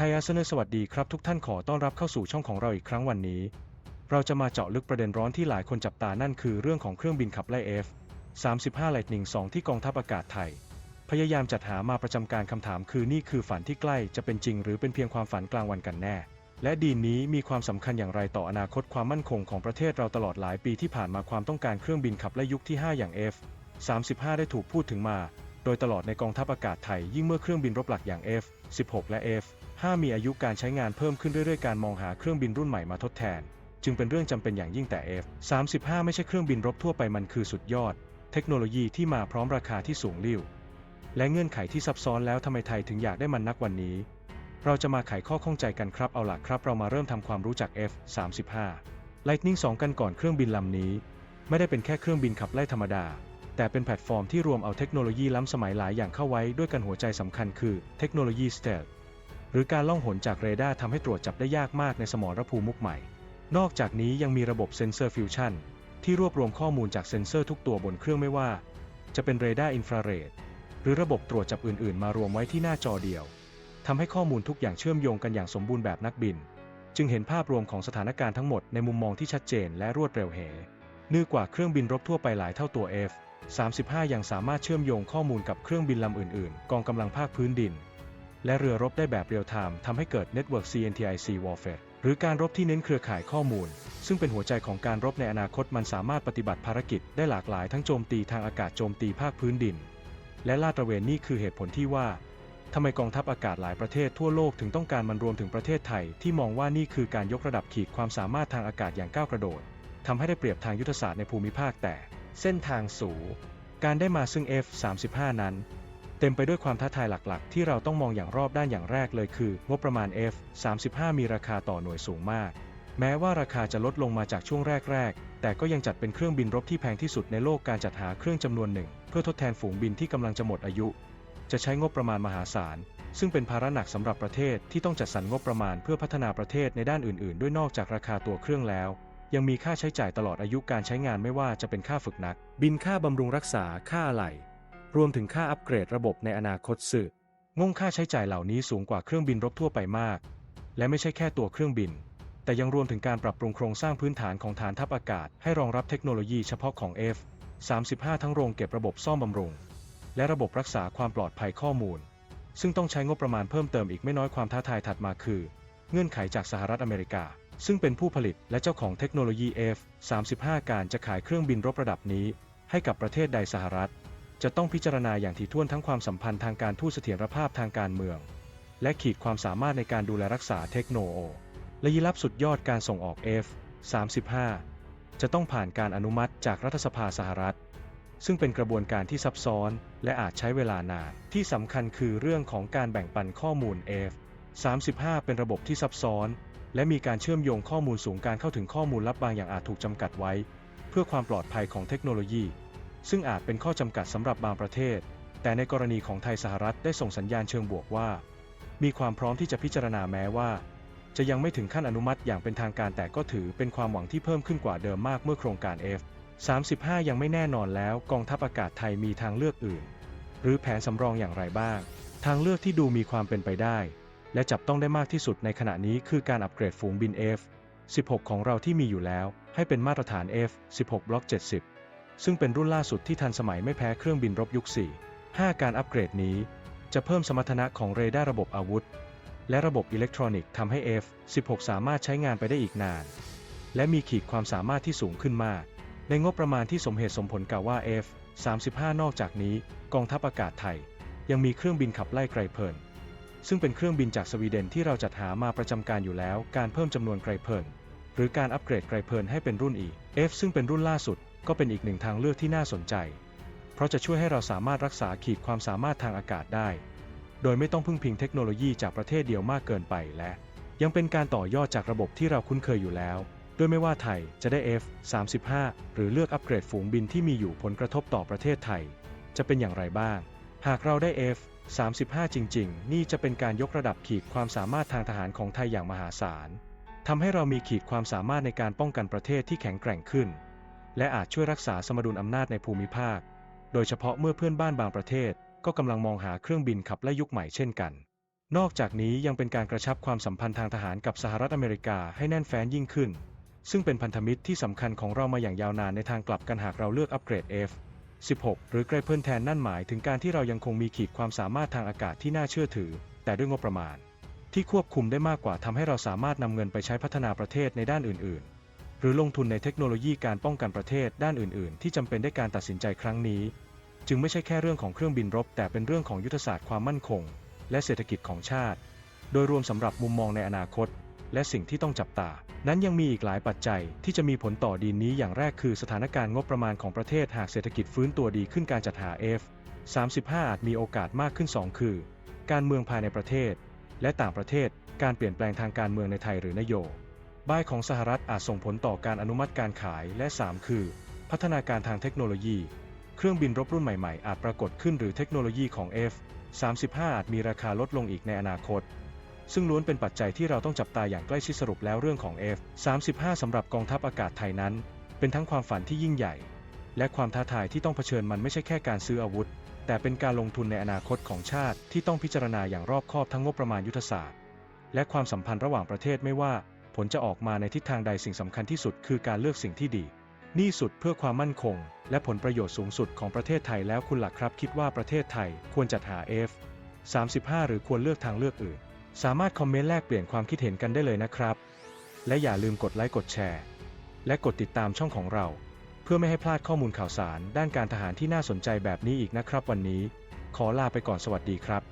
ทยอาเซเนอร์สวัสดีครับทุกท่านขอต้อนรับเข้าสู่ช่องของเราอีกครั้งวันนี้ เราจะมาเจาะลึกประเด็นร้อนที่หลายคนจับตานั่นคือเรื่องของเครื่องบินขับไล่ F 35 Lightning 2 ที่กองทัพอากาศไทย พยายามจัดหามาประจำการคำถามคือนี่คือฝันที่ใกล้จะเป็นจริง หรือเป็นเพียงความฝันกลางวันกันแน่ และดีนนี้มีความสำคัญอย่างไรต่ออนาคตความมั่นคงของประเทศเราตลอดหลายปีที่ผ่านมาความต้องการเครื่องบินขับไล่ยุคที่ 5 อย่าง F 35 ได้ถูกพูดถึงมา โดยตลอดในกองทัพอากาศไทยยิ่งเมื่อเครื่องบินรบหลักอย่าง F 16และ F 5 มีอายุการใช้งานเพิ่มขึ้นเรื่อยๆ การมองหาเครื่องบินรุ่นใหม่มาทดแทน จึงเป็นเรื่องจำเป็นอย่างยิ่งแต่ F 35 ไม่ใช่เครื่องบินรบทั่วไปมันคือสุดยอด เทคโนโลยีที่มาพร้อมราคาที่สูงลิ่ว และเงื่อนไขที่ซับซ้อนแล้วทำไมไทยถึงอยากได้มันนักวันนี้ เราจะมาไขข้อข้องใจกันครับเอาล่ะครับ เรามาเริ่มทำความรู้จัก F 35 Lightning 2 กันก่อนเครื่องบินลำนี้ ไม่ได้เป็นแค่เครื่องบินขับไล่ธรรมดาแต่เป็นแพลตฟอร์มที่รวมเอาเทคโนโลยีล้ำสมัยหลายอย่างเข้าไว้ด้วยกันหัวใจสำคัญคือเทคโนโลยี Stealth หรือการล่องหนจากเรดาร์ทำให้ตรวจจับได้ยากมากในสมรภูมิมุกใหม่ นอกจากนี้ยังมีระบบเซนเซอร์ฟิวชั่นที่รวบรวมข้อมูลจากเซ็นเซอร์ทุกตัวบนเครื่องไม่ว่า จะเป็นเรดาร์อินฟราเรดหรือระบบตรวจจับอื่นๆ มารวมไว้ที่หน้าจอเดียวทำให้ข้อมูลทุกอย่างเชื่อมโยงกันอย่างสมบูรณ์แบบนักบิน จึงเห็นภาพรวมของสถานการณ์ทั้งหมดในมุมมองที่ชัดเจนและรวดเร็วเหนื่อกว่าเครื่องบินรบทั่วไปหลายเท่าตัว F 35ยังสามารถเชื่อมโยงข้อมูลกับเครื่องบินลำอื่น ๆ กองกำลังภาคพื้นดิน และเรือรบได้แบบเรียลไทม์ทำให้เกิด Network CNTIC Warfare หรือการรบที่เน้นเครือข่ายข้อมูล ซึ่งเป็นหัวใจของการรบในอนาคตมันสามารถปฏิบัติภารกิจได้หลากหลายทั้งโจมตีทางอากาศโจมตีภาคพื้นดิน และลาดตระเวนนี่คือเหตุผลที่ว่าทำไมกองทัพอากาศหลายประเทศทั่วโลกถึงต้องการมันรวมถึงประเทศไทย ที่มองว่านี่คือการยกระดับขีดความสามารถทางอากาศอย่างก้าวกระโดดทำให้ได้เปรียบทางยุทธศาสตร์ในภูมิภาคแต่ เส้นทางสูงการได้มาซึ่ง F35 นั้น เต็มไปด้วยความท้าทายหลักๆ ที่เราต้องมองอย่างรอบด้านอย่างแรกเลยคือ งบประมาณ F35 มีราคาต่อหน่วยสูงมาก แม้ว่าราคาจะลดลงมาจากช่วงแรก ๆ แต่ก็ยังจัดเป็นเครื่องบินรบที่แพงที่สุดในโลกการจัดหาเครื่องจำนวนหนึ่ง เพื่อทดแทนฝูงบินที่กำลังจะหมดอายุ จะใช้งบประมาณมหาศาล ซึ่งเป็นภาระหนักสำหรับประเทศที่ต้องจัดสรรงบประมาณเพื่อพัฒนาประเทศในด้านอื่น ๆ ด้วยนอกจากราคาตัวเครื่องแล้วยังมีค่าใช้จ่ายตลอดอายุการใช้งานไม่ว่าจะเป็นค่าฝึกนัก บินค่าบำรุงรักษาค่าอะไหล่ รวมถึงค่าอัปเกรดระบบในอนาคตสื่องงค่าใช้จ่ายเหล่านี้สูงกว่าเครื่องบินรบทั่วไปมาก และไม่ใช่แค่ตัวเครื่องบิน แต่ยังรวมถึงการปรับปรุงโครงสร้างพื้นฐานของฐานทัพอากาศ ให้รองรับเทคโนโลยีเฉพาะของ F 35 ทั้งโรงเก็บระบบซ่อมบำรุง และระบบรักษาความปลอดภัยข้อมูล ซึ่งต้องใช้งบประมาณเพิ่มเติมอีกไม่น้อยความท้าทายถัดมาคือ เงื่อนไขจากสหรัฐอเมริกา ซึ่งเป็นผู้ผลิตและเจ้าของเทคโนโลยี F 35การจะขายเครื่องบินรบระดับนี้ ให้กับประเทศใดสหรัฐ จะต้องพิจารณาอย่างถี่ถ้วนทั้งความสัมพันธ์ทางการทูตเสถียรภาพทางการเมือง และขีดความสามารถในการดูแลรักษาเทคโนโลยีและยีรับสุดยอดการส่งออก F 35 จะต้องผ่านการอนุมัติจากรัฐสภาสหรัฐ ซึ่งเป็นกระบวนการที่ซับซ้อนและอาจใช้เวลานาน ที่สำคัญคือเรื่องของการแบ่งปันข้อมูล F 35 เป็นระบบที่ซับซ้อน และมีการเชื่อมโยงข้อมูลสูงการเข้าถึงข้อมูลลับบางอย่างอาจถูกจำกัดไว้ เพื่อความปลอดภัยของเทคโนโลยี ซึ่งอาจเป็นข้อจำกัดสำหรับบางประเทศ แต่ในกรณีของไทยสหรัฐได้ส่งสัญญาณเชิงบวกว่า มีความพร้อมที่จะพิจารณาแม้ว่า จะยังไม่ถึงขั้นอนุมัติอย่างเป็นทางการแต่ก็ถือเป็นความหวังที่เพิ่มขึ้นกว่าเดิมมากเมื่อโครงการ F 35 ยังไม่แน่นอนแล้วกองทัพอากาศไทยมีทางเลือกอื่น หรือแผนสำรองอย่างไรบ้าง ทางเลือกที่ดูมีความเป็นไปได้ และจับต้องได้มากที่สุดในขณะนี้คือการอัปเกรดฝูงบิน F 16 ของเราที่มีอยู่แล้ว ให้เป็นมาตรฐาน F 16บล็อก70 ซึ่งเป็นรุ่นล่าสุดที่ทันสมัยไม่แพ้เครื่องบินรบยุค 4 5 การอัปเกรดนี้ จะเพิ่มสมรรถนะของเรดาร์ระบบอาวุธ และระบบอิเล็กทรอนิกส์ทำให้ F 16 สามารถใช้งานไปได้อีกนาน และมีขีดความสามารถที่สูงขึ้นมาก ในงบประมาณที่สมเหตุสมผลกล่าวว่า F 35 นอกจากนี้ กองทัพอากาศไทย ยังมีเครื่องบินขับไล่ไกรเพลินซึ่งเป็นเครื่องบินจากสวีเดนที่เราจัดหามาประจำการอยู่แล้ว การเพิ่มจำนวนไกรเพลินหรือการอัปเกรดไกรเพลินให้เป็นรุ่น E F ซึ่งเป็นรุ่นล่าสุด ก็เป็นอีกหนึ่งทางเลือกที่น่าสนใจ เพราะจะช่วยให้เราสามารถรักษาขีดความสามารถทางอากาศได้ โดยไม่ต้องพึ่งพิงเทคโนโลยีจากประเทศเดียวมากเกินไปและ ยังเป็นการต่อยอดจากระบบที่เราคุ้นเคยอยู่แล้วโดยไม่ว่าไทยจะได้ F 35 หรือเลือกอัปเกรดฝูงบินที่มีอยู่ผลกระทบต่อประเทศไทย จะเป็นอย่างไรบ้าง หากเราได้ F 35 จริง ๆ นี่จะเป็นการยกระดับขีดความสามารถทางทหารของไทยอย่างมหาศาลทำให้เรามีขีดความสามารถในการป้องกันประเทศที่แข็งแกร่งขึ้น และอาจช่วยรักษาสมดุลอำนาจในภูมิภาค โดยเฉพาะเมื่อเพื่อนบ้านบางประเทศ ก็กำลังมองหาเครื่องบินขับไล่ยุคใหม่เช่นกัน นอกจากนี้ยังเป็นการกระชับความสัมพันธ์ทางทหารกับสหรัฐอเมริกาให้แน่นแฟ้นยิ่งขึ้น ซึ่งเป็นพันธมิตรที่สำคัญของเรามาอย่างยาวนานในทางกลับกันหากเราเลือกอัปเกรด F 16 หรือไกรเพิลแทนนั่นหมายถึงการที่เรายังคงมีขีดความสามารถทางอากาศที่น่าเชื่อถือ แต่ด้วยงบประมาณ ที่ควบคุมได้มากกว่าทำให้เราสามารถนำเงินไปใช้พัฒนาประเทศในด้านอื่น ๆ หรือลงทุนในเทคโนโลยีการป้องกันประเทศด้านอื่น ๆ ที่จำเป็นได้การตัดสินใจครั้งนี้ จึงไม่ใช่แค่เรื่องของเครื่องบินรบ แต่เป็นเรื่องของยุทธศาสตร์ความมั่นคง และเศรษฐกิจของชาติ โดยรวมสำหรับมุมมองในอนาคต และสิ่งที่ต้องจับตา นั้นยังมีอีกหลายปัจจัยที่จะมีผลต่อดีนนี้อย่างแรกคือสถานการณ์งบประมาณของประเทศหากเศรษฐกิจฟื้นตัวดีขึ้นการจัดหา F 35อาจมีโอกาสมากขึ้น 2 คือ การเมืองภายในประเทศ และต่างประเทศการเปลี่ยนแปลงทางการเมืองในไทยหรือนโยบาย ภายของสหรัฐอาจส่งผลต่อการอนุมัติการขาย และ 3 คือ พัฒนาการทางเทคโนโลยี เครื่องบินรบรุ่นใหม่ๆ อาจปรากฏขึ้นหรือเทคโนโลยีของ F 35อาจมีราคาลดลงอีกในอนาคต ซึ่งล้วนเป็นปัจจัยที่เราต้องจับตาอย่างใกล้ชิดสรุปแล้วเรื่องของ F 35สำหรับกองทัพอากาศไทยนั้น เป็นทั้งความฝันที่ยิ่งใหญ่ และความท้าทายที่ต้องเผชิญมันไม่ใช่แค่การซื้ออาวุธ แต่เป็นการลงทุนในอนาคตของชาติที่ต้องพิจารณาอย่างรอบคอบทั้งงบประมาณยุทธศาสตร์ และความสัมพันธ์ระหว่างประเทศไม่ว่า ลจะออกมาในทิศทางใดสิ่งสำคัญที่สุดคือการเลือกสิ่งที่ดี นี่สุดเพื่อความมั่นคง และผลประโยชน์สูงสุดของประเทศไทยแล้วคุณหลักครับ คิดว่าประเทศไทยควรจัดหา F 35 หรือควรเลือกทางเลือกอื่น สามารถคอมเมนต์แลกเปลี่ยนความคิดเห็นกันได้เลยนะครับ และอย่าลืมกดไลค์กดแชร์ และกดติดตามช่องของเรา เพื่อไม่ให้พลาดข้อมูลข่าวสาร ด้านการทหารที่น่าสนใจแบบนี้อีกนะครับ วันนี้ ขอลาไปก่อนสวัสดีครับ